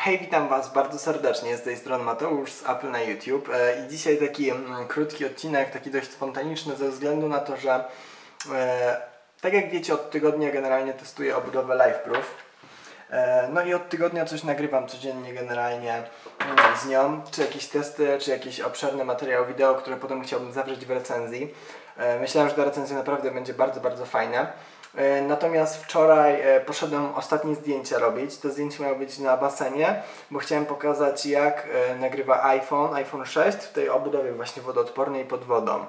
Hej, witam Was bardzo serdecznie, z tej strony Mateusz z Apple na YouTube e, i dzisiaj taki mm, krótki odcinek, taki dość spontaniczny ze względu na to, że e, tak jak wiecie od tygodnia generalnie testuję obudowę LiveProof e, no i od tygodnia coś nagrywam codziennie generalnie mm, z nią, czy jakieś testy, czy jakieś obszerne materiały wideo, które potem chciałbym zawrzeć w recenzji. Myślałem, że ta recenzja naprawdę będzie bardzo, bardzo fajna. E, natomiast wczoraj e, poszedłem ostatnie zdjęcia robić. To zdjęcie miało być na basenie, bo chciałem pokazać jak e, nagrywa iPhone, iPhone 6 w tej obudowie właśnie wodoodpornej pod wodą.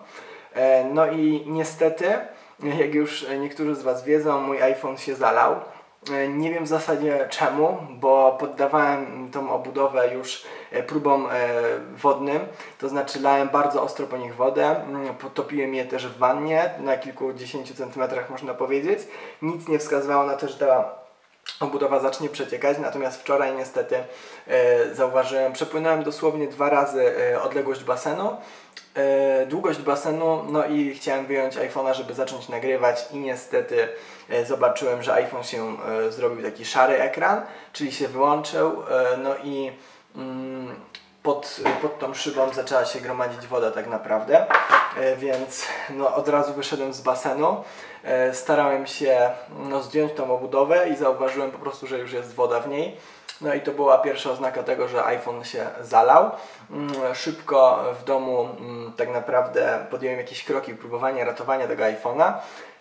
No i niestety, jak już niektórzy z Was wiedzą, mój iPhone się zalał. E, nie wiem w zasadzie czemu, bo poddawałem tą obudowę już e, próbom e, wodnym, to znaczy lałem bardzo ostro po nich wodę, mm, potopiłem je też w wannie na kilkudziesięciu centymetrach można powiedzieć. Nic nie wskazywało na to, że ta obudowa zacznie przeciekać, natomiast wczoraj niestety zauważyłem, przepłynąłem dosłownie dwa razy odległość basenu, długość basenu, no i chciałem wyjąć iPhone'a, żeby zacząć nagrywać i niestety E, zobaczyłem, że iPhone się e, zrobił taki szary ekran, czyli się wyłączył, e, no i mm, pod, pod tą szybą zaczęła się gromadzić woda tak naprawdę, więc no, od razu wyszedłem z basenu, starałem się no, zdjąć tą obudowę i zauważyłem po prostu, że już jest woda w niej. No i to była pierwsza oznaka tego, że iPhone się zalał. Mm, szybko w domu mm, tak naprawdę podjąłem jakieś kroki próbowania ratowania tego iPhone'a.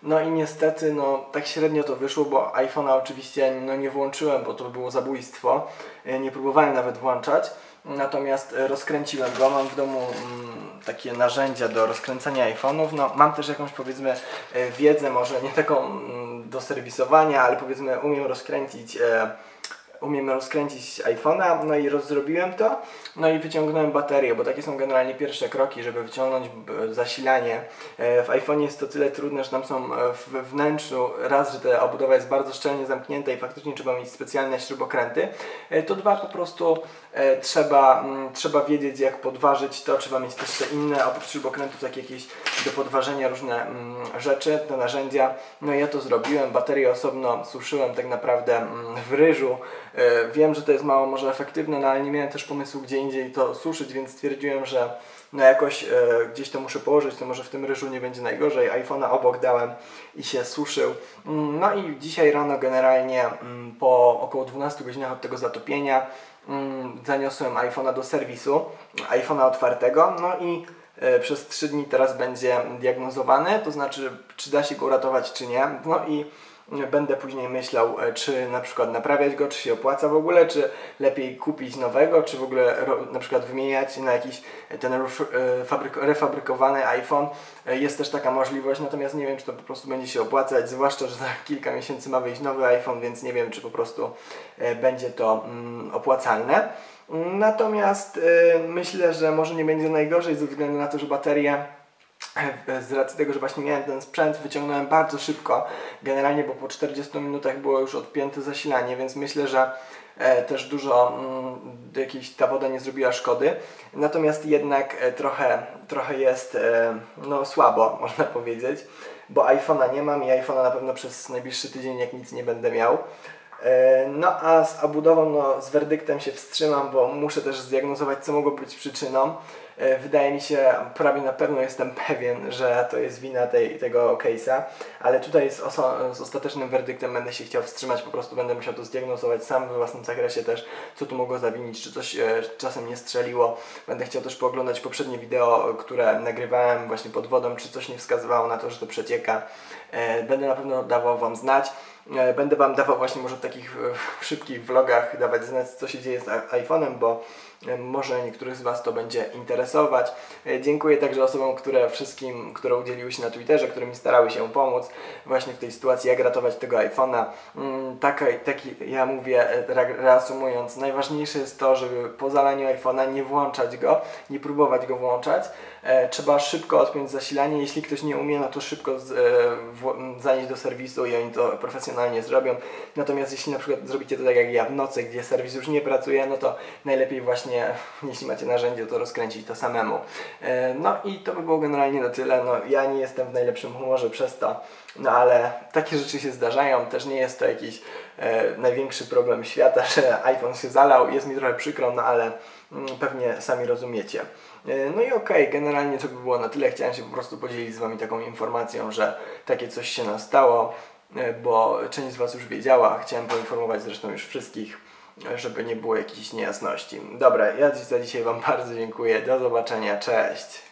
No i niestety, no tak średnio to wyszło, bo iPhone'a oczywiście no, nie włączyłem, bo to było zabójstwo. E, nie próbowałem nawet włączać. Natomiast e, rozkręciłem go, mam w domu mm, takie narzędzia do rozkręcania iPhone'ów. No, mam też jakąś powiedzmy e, wiedzę, może nie taką mm, do serwisowania, ale powiedzmy umiem rozkręcić e, umiem rozkręcić iPhone'a, no i rozrobiłem to, no i wyciągnąłem baterię, bo takie są generalnie pierwsze kroki, żeby wyciągnąć zasilanie. E, w iPhone'ie jest to tyle trudne, że tam są e, w wnętrzu, raz, że ta obudowa jest bardzo szczelnie zamknięta i faktycznie trzeba mieć specjalne śrubokręty, e, to dwa, po prostu trzeba, trzeba wiedzieć jak podważyć to, trzeba mieć też te inne, oprócz śrubokrętów, takie jakieś do podważenia różne rzeczy, te narzędzia. No ja to zrobiłem, baterię osobno suszyłem tak naprawdę w ryżu, wiem, że to jest mało może efektywne, no ale nie miałem też pomysłu gdzie indziej to suszyć, więc stwierdziłem, że no jakoś e, gdzieś to muszę położyć, to może w tym ryżu nie będzie najgorzej. iPhone'a obok dałem i się suszył. Mm, no i dzisiaj rano generalnie mm, po około 12 godzinach od tego zatopienia mm, zaniosłem iPhone'a do serwisu, iPhone'a otwartego, no i e, przez 3 dni teraz będzie diagnozowany, to znaczy czy da się go uratować czy nie. No i będę później myślał, e, czy na przykład naprawiać go, czy się opłaca w ogóle, czy lepiej kupić nowego, czy w ogóle na przykład wymieniać na jakiś e, ten e, refabrykowany iPhone. Jest też taka możliwość, natomiast nie wiem, czy to po prostu będzie się opłacać, zwłaszcza, że za kilka miesięcy ma wyjść nowy iPhone, więc nie wiem, czy po prostu będzie to mm, opłacalne. Natomiast myślę, że może nie będzie najgorzej ze względu na to, że bateria z racji tego, że właśnie miałem ten sprzęt, wyciągnąłem bardzo szybko, generalnie, bo po 40 minutach było już odpięte zasilanie, więc myślę, że e, też dużo mm, jakiejś ta woda nie zrobiła szkody. Natomiast jednak e, trochę, trochę jest e, no, słabo, można powiedzieć, bo iPhone'a nie mam i iPhone'a na pewno przez najbliższy tydzień jak nic nie będę miał. E, no a z obudową, no, z werdyktem się wstrzymam, bo muszę też zdiagnozować, co mogło być przyczyną. E, wydaje mi się, prawie na pewno jestem pewien, że to jest wina tej, tego case'a, ale tutaj z, z ostatecznym werdyktem będę się chciał wstrzymać, po prostu będę musiał to zdiagnozować sam we własnym zakresie też, co tu mogło zawinić, czy coś e, czasem nie strzeliło. Będę chciał też pooglądać poprzednie wideo, które nagrywałem właśnie pod wodą, czy coś nie wskazywało na to, że to przecieka. E, będę na pewno dawał Wam znać. Będę Wam dawał właśnie może w takich szybkich vlogach dawać znać, co się dzieje z iPhone'em, bo może niektórych z Was to będzie interesować. E, dziękuję także osobom, które wszystkim, które udzieliły się na Twitterze, które mi starały się pomóc właśnie w tej sytuacji, jak ratować tego iPhone'a. Mm, taki, taki, ja mówię, reasumując, najważniejsze jest to, żeby po zalaniu iPhone'a nie włączać go, nie próbować go włączać. Trzeba szybko odpiąć zasilanie. Jeśli ktoś nie umie, no to szybko z, w, zanieść do serwisu i oni to profesjonalnie zrobią. Natomiast jeśli na przykład zrobicie to tak jak ja w nocy, gdzie serwis już nie pracuje, no to najlepiej właśnie, jeśli macie narzędzie, to rozkręcić to samemu. E, no i to by było generalnie na tyle. No, ja nie jestem w najlepszym humorze przez to, no ale takie rzeczy się zdarzają. Też nie jest to jakiś e, największy problem świata, że iPhone się zalał. Jest mi trochę przykro, no ale mm, pewnie sami rozumiecie. E, no i okej, okay, generalnie to by było na tyle. Chciałem się po prostu podzielić z Wami taką informacją, że takie coś się nastało, e, bo część z Was już wiedziała. Chciałem poinformować zresztą już wszystkich, e, żeby nie było jakichś niejasności. Dobra, ja za dzisiaj Wam bardzo dziękuję. Do zobaczenia, cześć!